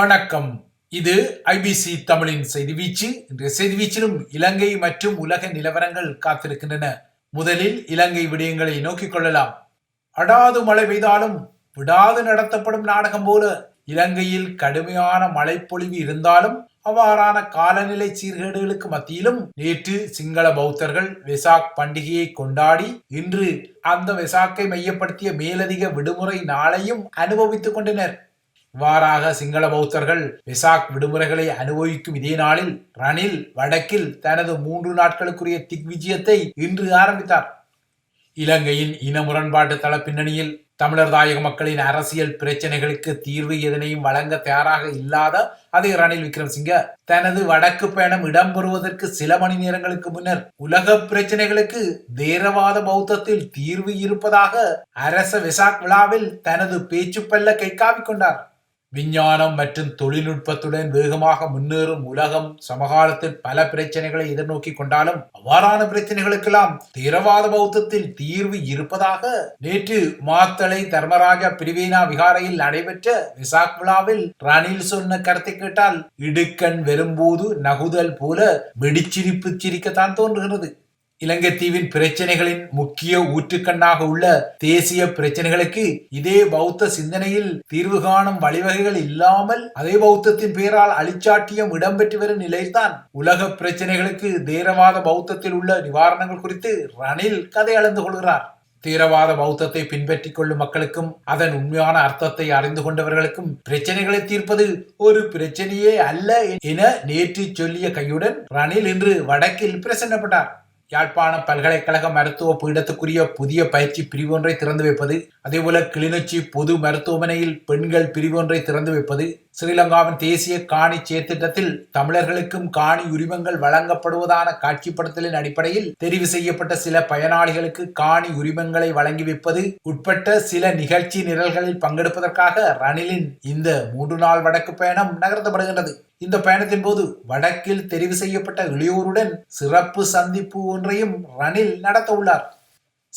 வணக்கம். இது ஐபிசி தமிழின் செய்தி வீச்சு. இன்றைய செய்தி வீச்சிலும் இலங்கை மற்றும் உலக நிலவரங்கள் காத்திருக்கின்றன. முதலில் இலங்கை விடயங்களை நோக்கிக் கொள்ளலாம். அடாது மழை பெய்தாலும் விடாது நடத்தப்படும் நாடகம் போல இலங்கையில் கடுமையான மழைப்பொழிவு இருந்தாலும் அவ்வாறான காலநிலை சீர்கேடுகளுக்கு மத்தியிலும் நேற்று சிங்கள பௌத்தர்கள் வெசாக் பண்டிகையை கொண்டாடி இன்று அந்த வெசாக்கை மையப்படுத்திய மேலதிக விடுமுறை நாளையும் அனுபவித்துக் கொண்டனர். இவ்வாறாக சிங்கள பௌத்தர்கள் வெசாக் விடுமுறைகளை அனுபவிக்கும் இதே நாளில் ரணில் வடக்கில் தனது மூன்று நாட்களுக்குரிய திக்விஜயத்தை இன்று ஆரம்பித்தார். இலங்கையின் இன முரண்பாட்டு தள பின்னணியில் தமிழர் தாயக மக்களின் அரசியல் பிரச்சனைகளுக்கு தீர்வு எதனையும் வழங்க தயாராக இல்லாத அதே ரணில் விக்ரமசிங்க தனது வடக்கு பயணம் இடம்பெறுவதற்கு சில மணி நேரங்களுக்கு முன்னர் உலக பிரச்சனைகளுக்கு தேரவாத பௌத்தத்தில் தீர்வு இருப்பதாக அரச விசாக் விழாவில் தனது பேச்சுப்பல்ல கைக்காவிக் கொண்டார். விஞ்ஞானம் மற்றும் தொழில்நுட்பத்துடன் வேகமாக முன்னேறும் உலகம் சமகாலத்தில் பல பிரச்சனைகளை எதிர்நோக்கி கொண்டாலும் அவ்வாறான பிரச்சனைகளுக்கெல்லாம் தீரவாத பௌத்தத்தில் தீர்வு இருப்பதாக நேற்று மாத்தளை தர்மராஜா பிரிவீனா விகாரையில் நடைபெற்ற விசாக் விழாவில் ரணில் சொன்ன கருத்தை கேட்டால் இடுக்கண் வெறும்போது நகுதல் போல வெடிச்சிரிப்பு சிரிக்கத்தான் தோன்றுகிறது. இலங்கை தீவின் பிரச்சனைகளின் முக்கிய ஊற்றுக்கண்ணாக உள்ள தேசிய பிரச்சனைகளுக்கு இதே பௌத்த சிந்தனையில் தீர்வு காணும் வழிவகைகள் இல்லாமல் அதே பௌத்தத்தின் பெயரால் அழிச்சாட்டியம் இடம்பெற்று வரும் நிலையில்தான் உலக பிரச்சனைகளுக்கு தேரவாத பௌத்தத்தில் உள்ள நிவாரணங்கள் குறித்து ரணில் கதை அளந்து கொள்கிறார். தீரவாத பௌத்தத்தை பின்பற்றிக் கொள்ளும் மக்களுக்கும் அதன் உண்மையான அர்த்தத்தை அறிந்து கொண்டவர்களுக்கும் பிரச்சனைகளை தீர்ப்பது ஒரு பிரச்சனையே அல்ல என நேற்று சொல்லிய கையுடன் ரணில் இன்று வடக்கில் பிரசன்னப்பட்டார். யாழ்ப்பாண பல்கலைக்கழக மருத்துவ பீடத்துக்குரிய புதிய பயிற்சி பிரிவு ஒன்றை திறந்து வைப்பது அதேபோல கிளிநொச்சி பொது மருத்துவமனையில் பெண்கள் பிரிவு ஒன்றை திறந்து வைப்பது ஸ்ரீலங்காவின் தேசிய காணி சேத்திட்டத்தில் தமிழர்களுக்கும் காணி உரிமங்கள் வழங்கப்படுவதான காட்சிப்படுத்தலின் அடிப்படையில் தெரிவு செய்யப்பட்ட சில பயனாளிகளுக்கு காணி உரிமங்களை வழங்கி வைப்பது உட்பட்ட சில நிகழ்ச்சி நிரல்களில் பங்கெடுப்பதற்காக ரணிலின் இந்த மூன்று நாள் வடக்கு பயணம் நகர்த்தப்படுகின்றது. இந்த பயணத்தின் போது வடக்கில் தெரிவு செய்யப்பட்ட இளையோருடன் சிறப்பு சந்திப்பு ஒன்றையும் ரணில் நடத்த உள்ளார்.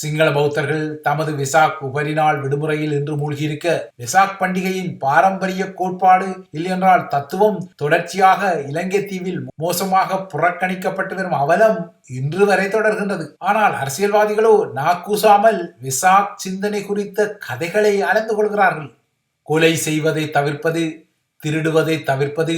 சிங்கள பௌத்தர்கள் தமது விசாக் உபரிநாள் விடுமுறையில் இன்று மூழ்கியிருக்க விசாக் பண்டிகையின் பாரம்பரிய கோட்பாடு இல்லையென்றால் தத்துவம் தொடர்ச்சியாக இலங்கை தீவில் மோசமாக புறக்கணிக்கப்பட்டு வரும் அவலம் இன்று வரை தொடர்கின்றது. ஆனால் அரசியல்வாதிகளோ நாக்கூசாமல் விசாக் சிந்தனை குறித்த கதைகளை அளந்து கொள்கிறார்கள். கொலை செய்வதை தவிர்ப்பது திருடுவதை தவிர்ப்பது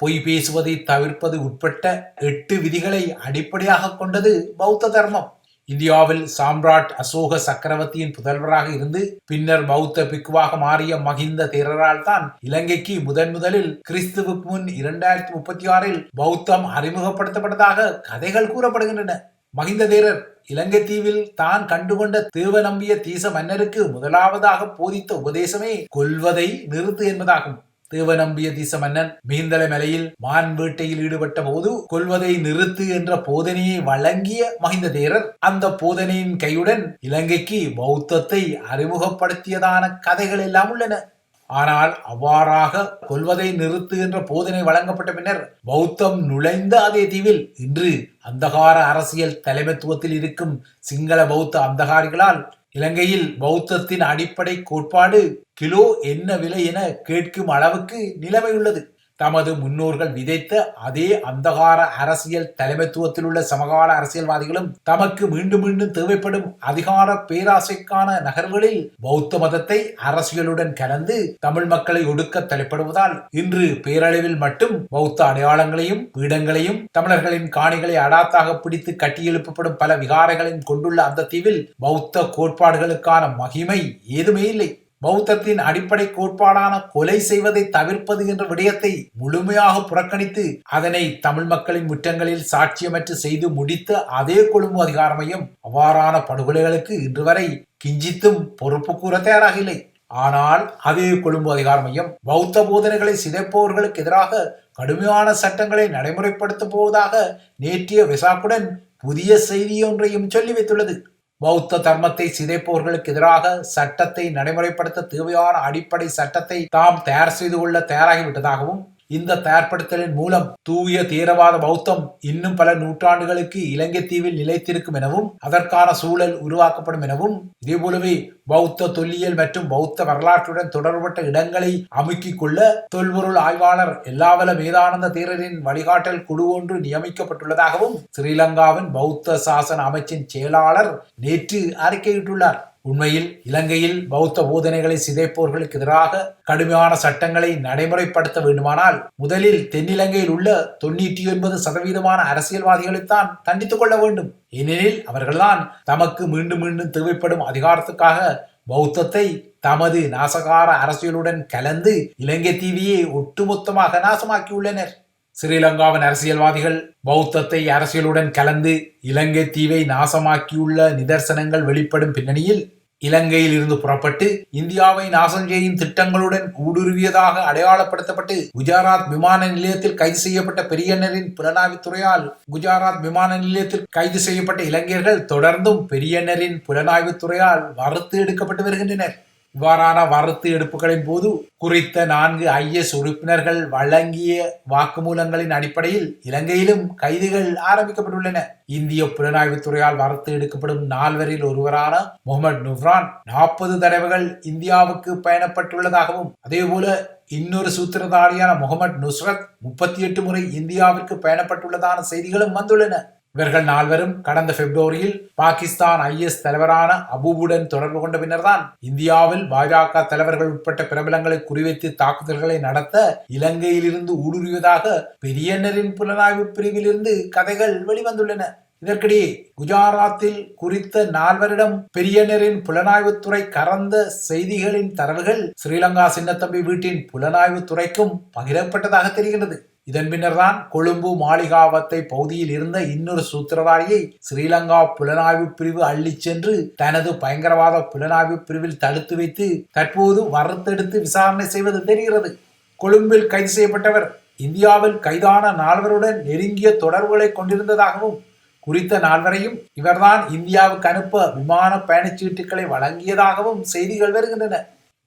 பொய் பேசுவதை தவிர்ப்பது உட்பட்ட எட்டு விதிகளை அடிப்படையாக கொண்டது பௌத்த தர்மம். இந்தியாவில் சாம்ராட் அசோக சக்கரவர்த்தியின் புதல்வராக இருந்து பின்னர் பௌத்த பிக்குவாக மாறிய மகிந்த தேரரால் தான் இலங்கைக்கு முதன் முதலில் கிறிஸ்துவுக்கு முன் இரண்டாயிரத்தி முப்பத்தி ஆறில் பௌத்தம் அறிமுகப்படுத்தப்பட்டதாக கதைகள் கூறப்படுகின்றன. மகிந்த தேரர் இலங்கை தீவில் தான் கண்டுகொண்ட தேவ நம்பிய தீச மன்னருக்கு முதலாவதாக போதித்த உபதேசமே கொல்வதை நிறுத்து என்பதாகும். தேவநம்பிய தீச மன்னன் மீந்தள மலையில் மான் வேட்டையில் ஈடுபட்ட போது கொல்வதை நிறுத்து என்ற போதனையை வழங்கிய மகிந்த தேரர் அந்த போதனையின் கையுடன் இலங்கைக்கு பௌத்தத்தை அறிமுகப்படுத்தியதான கதைகள் எல்லாம் உள்ளன. ஆனால் அவ்வாறாக கொல்வதை நிறுத்து என்ற போதனை வழங்கப்பட்ட பின்னர் பௌத்தம் நுழைந்த அதே தீவில் இன்று அந்தகார அரசியல் தலைமைத்துவத்தில் இருக்கும் சிங்கள பௌத்த அந்தகாரிகளால் இலங்கையில் பௌத்தத்தின் அடிப்படை கோட்பாடு கிலோ என்ன விலை என கேட்கும் அளவுக்கு நிலைமை உள்ளது தமது முன்னோர்கள் விதைத்த அதே அந்தகார அரசியல் தலைமைத்துவத்தில் உள்ள சமகால அரசியல்வாதிகளும் தமக்கு மீண்டும் மீண்டும் தேவைப்படும் அதிகார பேராசைக்கான நகர்வுகளில் பௌத்த மதத்தை அரசியலுடன் கலந்து தமிழ் மக்களை ஒடுக்க தலைப்படுவதால் இன்று பேரளவில் மட்டும் பௌத்த அடையாளங்களையும் பீடங்களையும் தமிழர்களின் காணிகளை அடாத்தாக பிடித்து கட்டியெழுப்பப்படும் பல விகாரங்களையும் கொண்டுள்ள அந்த தீவில் பௌத்த கோட்பாடுகளுக்கான மகிமை ஏதுமே இல்லை. பௌத்தத்தின் அடிப்படை கோட்பாடான கொலை செய்வதை தவிர்ப்பது என்ற விடயத்தை முழுமையாக புறக்கணித்து அதனை தமிழ் மக்களின் முற்றங்களில் சாட்சியமற்று செய்து முடித்த அதே கொழும்பு அதிகாரமையும் அவ்வாறான படுகொலைகளுக்கு இன்று வரை கிஞ்சித்தும் பொறுப்பு கூற தயாராக இல்லை ஆனால் அதே கொழும்பு அதிகார மையம் பௌத்த போதனைகளை சிதைப்பவர்களுக்கு எதிராக கடுமையான சட்டங்களை நடைமுறைப்படுத்தப் போவதாக நேற்றைய விசாக்குடன் புதிய செய்தியொன்றையும் சொல்லி வைத்துள்ளது. பௌத்த தர்மத்தை சிதைப்பவர்களுக்கு எதிராக சட்டத்தை நடைமுறைப்படுத்த தேவையான அடிப்படை சட்டத்தை தாம் தயார் செய்து கொள்ள தயாராகிவிட்டதாகவும் இந்த தயார்படுத்தலின் மூலம் தூய தீவிரவாத பௌத்தம் இன்னும் பல நூற்றாண்டுகளுக்கு இலங்கை தீவில் நிலைத்திருக்கும் எனவும் அதற்கான சூழல் உருவாக்கப்படும் எனவும் இதேபோலவே பௌத்த தொல்லியல் மற்றும் பௌத்த வரலாற்றுடன் தொடர்பட்ட இடங்களை அமுக்கிக் கொள்ள தொல்பொருள் ஆய்வாளர் எல்லாவல வேதானந்த தீரரின் வழிகாட்டல் குழு ஒன்று நியமிக்கப்பட்டுள்ளதாகவும் ஸ்ரீலங்காவின் பௌத்த சாசன அமைச்சின் செயலாளர் நேற்று அறிக்கையிட்டுள்ளார். உண்மையில் இலங்கையில் பௌத்த போதனைகளை சிதைப்போர்களுக்கு எதிராக கடுமையான சட்டங்களை நடைமுறைப்படுத்த வேண்டுமானால் முதலில் தென்னிலங்கையில் உள்ள தொண்ணூற்றி ஒன்பது சதவீதமான அரசியல்வாதிகளைத்தான் தண்டித்துக் கொள்ள வேண்டும். ஏனெனில் அவர்கள்தான் தமக்கு மீண்டும் மீண்டும் தேவைப்படும் அதிகாரத்துக்காக பௌத்தத்தை தமது நாசகார அரசியலுடன் கலந்து இலங்கை தீவியை ஒட்டுமொத்தமாக நாசமாக்கியுள்ளனர். ஸ்ரீலங்காவின் அரசியல்வாதிகள் பௌத்தத்தை அரசியலுடன் கலந்து இலங்கை தீவை நாசமாக்கியுள்ள நிதர்சனங்கள் வெளிப்படும் பின்னணியில் இலங்கையில் இருந்து புறப்பட்டு இந்தியாவை நாசம் செய்யும் திட்டங்களுடன் ஊடுருவியதாக அடையாளப்படுத்தப்பட்டு குஜராத் விமான நிலையத்தில் கைது செய்யப்பட்ட பெரியண்ணரின் புலனாய்வுத்துறையால் குஜராத் விமான நிலையத்தில் கைது செய்யப்பட்ட இளைஞர்கள் தொடர்ந்தும் பெரியண்ணரின் புலனாய்வுத்துறையால் வறுத்து எடுக்கப்பட்டு வருகின்றனர். இவ்வாறான வரத்து எடுப்புகளின் போது குறித்த நான்கு ஐஎஸ் உறுப்பினர்கள் வழங்கிய வாக்குமூலங்களின் அடிப்படையில் இலங்கையிலும் கைதுகள் ஆரம்பிக்கப்பட்டுள்ளன. இந்திய புலனாய்வுத்துறையால் வரத்து எடுக்கப்படும் நால்வரில் ஒருவரான முகமது நுப்ரான் நாற்பது தடவைகள் இந்தியாவுக்கு பயணப்பட்டுள்ளதாகவும் அதேபோல இன்னொரு சூத்திரதாரியான முகமது நுஸ்ரத் முப்பத்தி எட்டு முறை இந்தியாவிற்கு பயணப்பட்டுள்ளதான செய்திகளும் வந்துள்ளன. இவர்கள் நால்வரும் கடந்த பிப்ரவரியில் பாகிஸ்தான் ஐஎஸ் தலைவரான அபூபுடன் தொடர்பு கொண்ட பின்னர்தான். இந்தியாவில் பாஜக தலைவர்கள் உட்பட்ட பிரபலங்களை குறிவைத்து தாக்குதல்களை நடத்த இலங்கையிலிருந்து ஊடுருவியதாக பெரியண்ணரின் புலனாய்வு பிரிவிலிருந்து கதைகள் வெளிவந்துள்ளன. இதற்கிடையே குஜராத்தில் குறித்த நால்வரிடம் பெரியனரின் புலனாய்வுத்துறை கறந்த செய்திகளின் தரவுகள் ஸ்ரீலங்கா சின்னத்தம்பி வீட்டின் புலனாய்வுத்துறைக்கும் பகிரப்பட்டதாக தெரிகிறது இதன் பின்னர்தான் கொழும்பு மாளிகாவத்தை பகுதியில் இருந்த இன்னொரு சூத்திரதாரியை ஸ்ரீலங்கா புலனாய்வு பிரிவு அள்ளிச் சென்று தனது பயங்கரவாத புலனாய்வு பிரிவில் தடுத்து வைத்து தற்போது வறுத்தெடுத்து விசாரணை செய்வது தெரிகிறது. கொழும்பில் கைது செய்யப்பட்டவர் இந்தியாவில் கைதான நால்வருடன் நெருங்கிய தொடர்புகளை கொண்டிருந்ததாகவும் குறித்த நால்வரையும் இவர்தான் இந்தியாவுக்கு அனுப்ப விமான பயணச்சீட்டுகளை வழங்கியதாகவும் செய்திகள் வருகின்றன.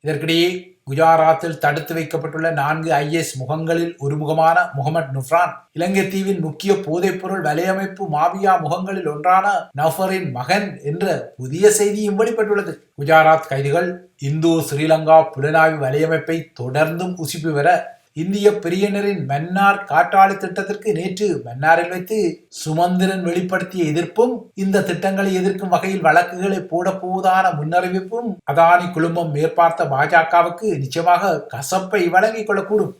இதற்கிடையே குஜராத்தில் தடுத்து வைக்கப்பட்டுள்ள நான்கு ஐஎஸ் முகங்களில் ஒரு முகமான முகமது நுஃப்ரான் இலங்கை தீவின் முக்கிய போதைப்பொருள் வலையமைப்பு மாபியா முகங்களில் ஒன்றான நஃபரின் மகன் என்ற புதிய செய்தியும் வெளிப்பட்டுள்ளது. குஜராத் கைதிகள் இந்து ஸ்ரீலங்கா புலனாய்வு வலையமைப்பை தொடர்ந்தும் உசுப்பி வர இந்திய பெரியனரின் மன்னார் காற்றாலை திட்டத்திற்கு நேற்று மன்னாரில் வைத்து சுமந்திரன் வெளிப்படுத்திய எதிர்ப்பும் இந்த திட்டங்களை எதிர்க்கும் வகையில் வழக்குகளை போடப்போவதான முன்னறிவிப்பும் அதானி குழுமம் மேற்பார்த்த பாஜகவுக்கு நிச்சயமாக கசப்பை வழங்கிக் கொள்ளக்கூடும்.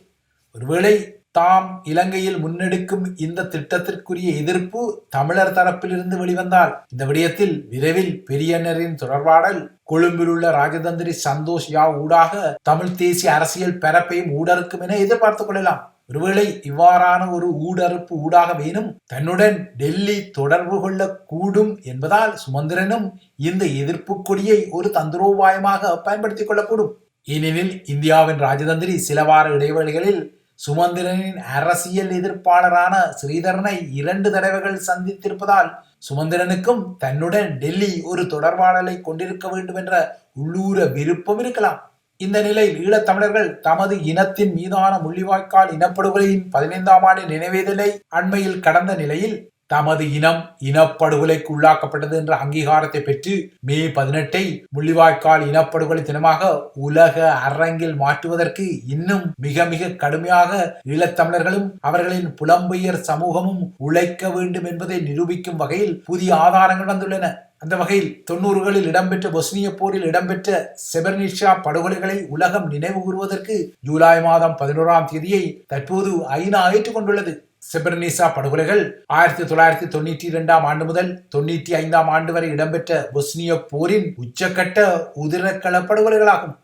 ஒருவேளை தாம் இலங்கையில் முன்னெடுக்கும் இந்த திட்டத்திற்குரிய எதிர்ப்பு தமிழர் தரப்பிலிருந்து வெளிவந்தால் இந்த விடயத்தில் விரைவில் பெரியனரின் தொடர்பாடல் கொழும்பில் உள்ள ராஜதந்திரி சந்தோஷ் யா ஊடாக தமிழ் தேசிய அரசியல் பரப்பையும் ஊடறுக்கும் என எதிர்பார்த்துக் கொள்ளலாம். ஒருவேளை இவ்வாறான ஒரு ஊடறுப்பு ஊடாக வேணும் தன்னுடன் டெல்லி தொடர்பு கொள்ள கூடும் என்பதால் சுமந்திரனும் இந்த எதிர்ப்பு கொடியை ஒரு தந்திரோபாயமாக பயன்படுத்திக் கொள்ளக்கூடும். ஏனெனில் இந்தியாவின் ராஜதந்திரி சில வார இடைவெளிகளில் சுமந்திரனின் அரசியல் எதிர்ப்பாளரான ஸ்ரீதரனை இரண்டு தடவைகள் சந்தித்திருப்பதால் சுமந்திரனுக்கும் தன்னுடன் டெல்லி ஒரு தொடர்பாடலை கொண்டிருக்க வேண்டும் என்ற உள்ளூர விருப்பம் இருக்கலாம். இந்த நிலையில் ஈழத்தமிழர்கள் தமது இனத்தின் மீதான முள்ளிவாய்க்கால் இனப்படுகொலையின் பதினைந்தாம் ஆண்டு நினைவேதலை அண்மையில் கடந்த நிலையில் தமது இனம் இனப்படுகொலைக்கு உள்ளாக்கப்பட்டது என்ற அங்கீகாரத்தை பெற்று மே பதினெட்டை முள்ளிவாய்க்கால் இனப்படுகொலை தினமாக உலக அரங்கில் மாற்றுவதற்கு இன்னும் மிக மிக கடுமையாக ஈழத்தமிழர்களும் அவர்களின் புலம்பெயர் சமூகமும் உழைக்க வேண்டும் என்பதை நிரூபிக்கும் வகையில் புதிய ஆதாரங்கள் வந்துள்ளன. அந்த வகையில் தொண்ணூறுகளில் இடம்பெற்ற பொஸ்னிய போரில் இடம்பெற்ற செபர்னிஷா படுகொலைகளை உலகம் நினைவு கூறுவதற்கு ஜூலை மாதம் பதினோராம் தேதியை தற்போது ஐநா ஏற்றுக்கொண்டுள்ளது. செபர்னிசா படுகொலைகள் ஆயிரத்தி தொள்ளாயிரத்தி தொண்ணூற்றி இரண்டாம் ஆண்டு முதல் தொண்ணூற்றி ஐந்தாம் ஆண்டு வரை இடம்பெற்ற பொஸ்னிய போரின் உச்சக்கட்ட உதிரக்கள படுகொலைகளாகும்.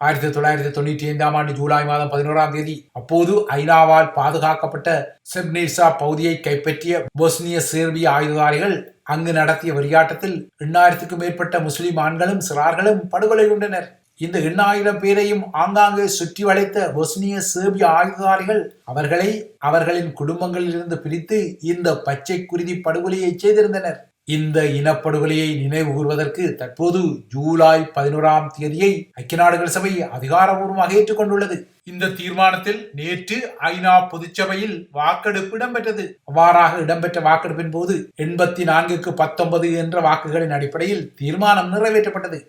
ஆயிரத்தி தொள்ளாயிரத்தி தொண்ணூற்றி ஐந்தாம் ஆண்டு ஜூலை மாதம் பதினோராம் தேதி அப்போது ஐநாவால் பாதுகாக்கப்பட்ட செப்னிசா பகுதியை கைப்பற்றிய பொஸ்னிய சேர்பிய ஆயுததாரிகள் அங்கு நடத்திய வெறியாட்டத்தில் எண்ணாயிரத்துக்கும் மேற்பட்ட முஸ்லிம் ஆண்களும் சிறார்களும் படுகொலை கொண்டனர். இந்த எண்ணாயிரம் பேரையும் ஆங்காங்கே சுற்றி வளைத்த பொஸ்னிய சேர்பிய ஆயுததாரிகள் அவர்களை அவர்களின் குடும்பங்களிலிருந்து பிரித்து இந்த பச்சை குருதி படுகொலையை செய்திருந்தனர். இந்த இனப்படுகொலையை நினைவு கூறுவதற்கு தற்போது ஜூலை பதினோராம் தேதியை ஐக்கிய நாடுகள் சபை அதிகாரபூர்வமாக ஏற்றுக்கொண்டுள்ளது. இந்த தீர்மானத்தில் நேற்று ஐநா பொதுச்சபையில் வாக்கெடுப்பு இடம்பெற்றது. அவ்வாறாக இடம்பெற்ற வாக்கெடுப்பின் போது எண்பத்தி நான்குக்கு பத்தொன்பது என்ற வாக்குகளின் அடிப்படையில் தீர்மானம் நிறைவேற்றப்பட்டது.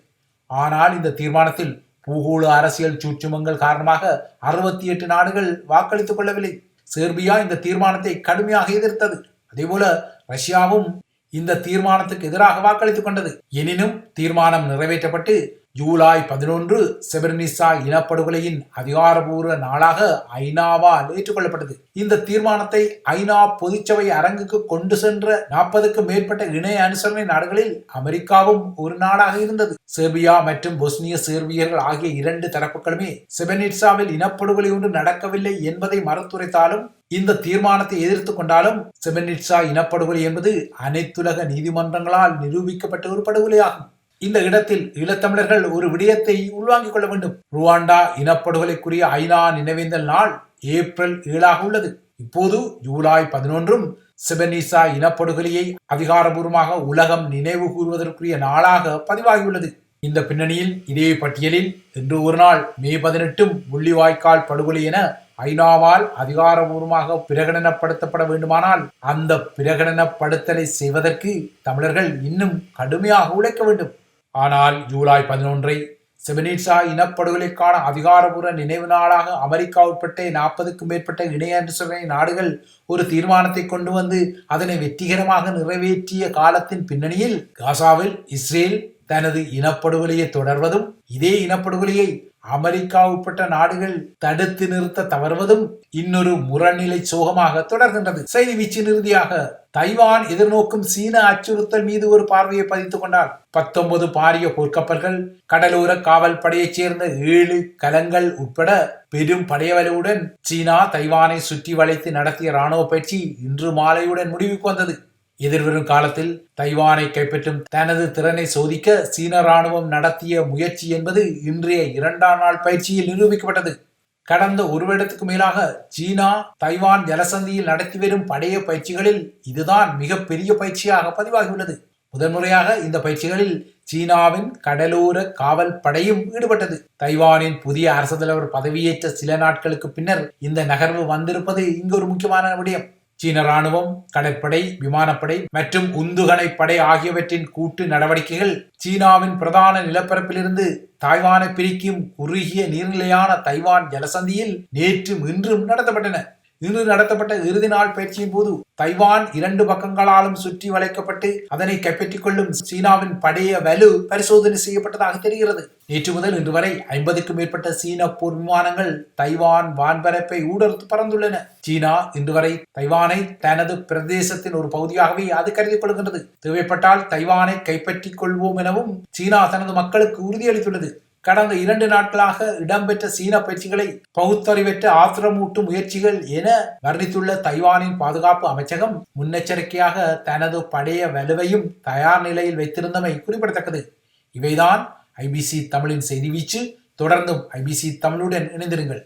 ஆனால் இந்த தீர்மானத்தில் பூகோள அரசியல் சூட்சுமங்கள் காரணமாக அறுபத்தி எட்டு நாடுகள் வாக்களித்துக் கொள்ளவில்லை. சேர்பியா இந்த தீர்மானத்தை கடுமையாக எதிர்த்தது. அதேபோல ரஷ்யாவும் இந்த தீர்மானத்துக்கு எதிராக வாக்களித்துக் கொண்டது. எனினும் தீர்மானம் நிறைவேற்றப்பட்டு ஜூலை பதினொன்று செபர்னிசா இனப்படுகொலையின் அதிகாரபூர்வ நாளாக ஐநாவால் ஏற்றுக்கொள்ளப்பட்டது இந்த தீர்மானத்தை ஐநா பொதுச்சபை அரங்குக்கு கொண்டு சென்ற நாற்பதுக்கும் மேற்பட்ட இணைய அனுசரணை நாடுகளில் அமெரிக்காவும் ஒரு நாடாக இருந்தது. செர்பியா மற்றும் பொஸ்னிய சேர்பியர்கள் ஆகிய இரண்டு தரப்புகளுமே செபனிட்சாவில் இனப்படுகொலை ஒன்று நடக்கவில்லை என்பதை மறுத்துரைத்தாலும் இந்த தீர்மானத்தை எதிர்த்து கொண்டாலும் செபனிட்சா இனப்படுகொலை என்பது அனைத்துலக நீதிமன்றங்களால் நிரூபிக்கப்பட்ட ஒரு படுகொலையாகும். இந்த இடத்தில் ஈழத்தமிழர்கள் ஒரு விடயத்தை உள்வாங்கிக் கொள்ள வேண்டும். ருவாண்டா இனப்படுகொலைக்குரிய ஐநா நினைவேந்தல் நாள் ஏப்ரல் ஏழாக உள்ளது. இப்போது ஜூலை பதினொன்றும் செபனிசா இனப்படுகொலையை அதிகாரபூர்வமாக உலகம் நினைவு கூறுவதற்குரிய நாளாக பதிவாகியுள்ளது. இந்த பின்னணியில் இதே பட்டியலில் இன்று ஒரு நாள் மே பதினெட்டும் முள்ளிவாய்க்கால் படுகொலை என ஐநாவால் அதிகாரபூர்வமாக பிரகடனப்படுத்தப்பட வேண்டுமானால் அந்த பிரகடனப்படுத்தலை செய்வதற்கு தமிழர்கள் இன்னும் கடுமையாக உழைக்க வேண்டும். ஆனால் ஜூலை பதினொன்றை செபனிட்சா இனப்படுகொலைக்கான அதிகாரபூர்வ நினைவு நாளாக அமெரிக்கா உட்பட்ட நாற்பதுக்கும் மேற்பட்ட இணைய நாடுகள் ஒரு தீர்மானத்தை கொண்டு வந்து அதனை வெற்றிகரமாக நிறைவேற்றிய காலத்தின் பின்னணியில் காசாவில் இஸ்ரேல் தனது இனப்படுகொலையை தொடர்வதும் இதே இனப்படுகொலையை அமெரிக்கா உட்பட்ட நாடுகள் தடுத்து நிறுத்த தவறுவதும் இன்னொரு முரண்நிலை சோகமாக தொடர்கின்றது. செய்தி வீச்சின் இறுதியாக தைவான் எதிர்நோக்கும் சீன அச்சுறுத்தல் மீது ஒரு பார்வையை பதித்துக் கொண்டார். பத்தொன்பது பாரிய போர்க்கப்பல்கள் கடலோர காவல் படையைச் சேர்ந்த ஏழு கலங்கள் உட்பட பெரும் படையவலுடன் சீனா தைவானை சுற்றி வளைத்து நடத்திய ராணுவ பயிற்சி இன்று மாலையுடன் முடிவுக்கு வந்தது. எதிர்வரும் காலத்தில் தைவானை கைப்பற்றும் தனது திறனை சோதிக்க சீன ராணுவம் நடத்திய முயற்சி என்பது இன்றைய இரண்டாம் நாள் பயிற்சியில் நிரூபிக்கப்பட்டது. கடந்த ஒரு வருடத்துக்கு மேலாக சீனா தைவான் ஜலசந்தியில் நடத்தி வரும் படைய பயிற்சிகளில் இதுதான் மிகப்பெரிய பயிற்சியாக பதிவாகியுள்ளது. முதன்முறையாக இந்த பயிற்சிகளில் சீனாவின் கடலோர காவல் படையும் ஈடுபட்டது. தைவானின் புதிய அரசு தலைவர் பதவியேற்ற சில நாட்களுக்கு பின்னர் இந்த நகர்வு வந்திருப்பது இங்கு ஒரு முக்கியமான விடயம். சீன ராணுவம் கடற்படை விமானப்படை மற்றும் உந்துகணை படை ஆகியவற்றின் கூட்டு நடவடிக்கைகள் சீனாவின் பிரதான நிலப்பரப்பிலிருந்து தாய்வானை பிரிக்கும் குறுகிய நீர்நிலையான தைவான் ஜலசந்தியில் நேற்றும் இன்றும் நடத்தப்பட்டன. இன்று நடத்தப்பட்ட இறுதி நாள் பயிற்சியின் போது தைவான் இரண்டு பக்கங்களாலும் சுற்றி வளைக்கப்பட்டு அதனை கைப்பற்றிக் கொள்ளும் சீனாவின் படைய வலு பரிசோதனை செய்யப்பட்டதாக தெரிகிறது. நேற்று முதல் இன்று வரை ஐம்பதுக்கும் மேற்பட்ட சீன போர் விமானங்கள் தைவான் வான்பரப்பை ஊடறுத்து பறந்துள்ளன. சீனா இன்று வரை தைவானை தனது பிரதேசத்தின் ஒரு பகுதியாகவே அது கருதி கொள்கின்றது. தேவைப்பட்டால் தைவானை கைப்பற்றிக் கொள்வோம் எனவும் சீனா தனது மக்களுக்கு உறுதியளித்துள்ளது. கடந்த இரண்டு நாட்களாக இடம்பெற்ற சீன பயிற்சிகளை பகுத்தறிவற்ற ஆத்திரமூட்டும் முயற்சிகள் என வர்ணித்துள்ள தைவானின் பாதுகாப்பு அமைச்சகம் முன்னெச்சரிக்கையாக தனது படைய வலுவையும் தயார் நிலையில் வைத்திருந்தமை குறிப்பிடத்தக்கது. இவைதான் ஐபிசி தமிழின் செய்தி வீச்சு. தொடர்ந்தும் ஐபிசி தமிழுடன் இணைந்திருங்கள்.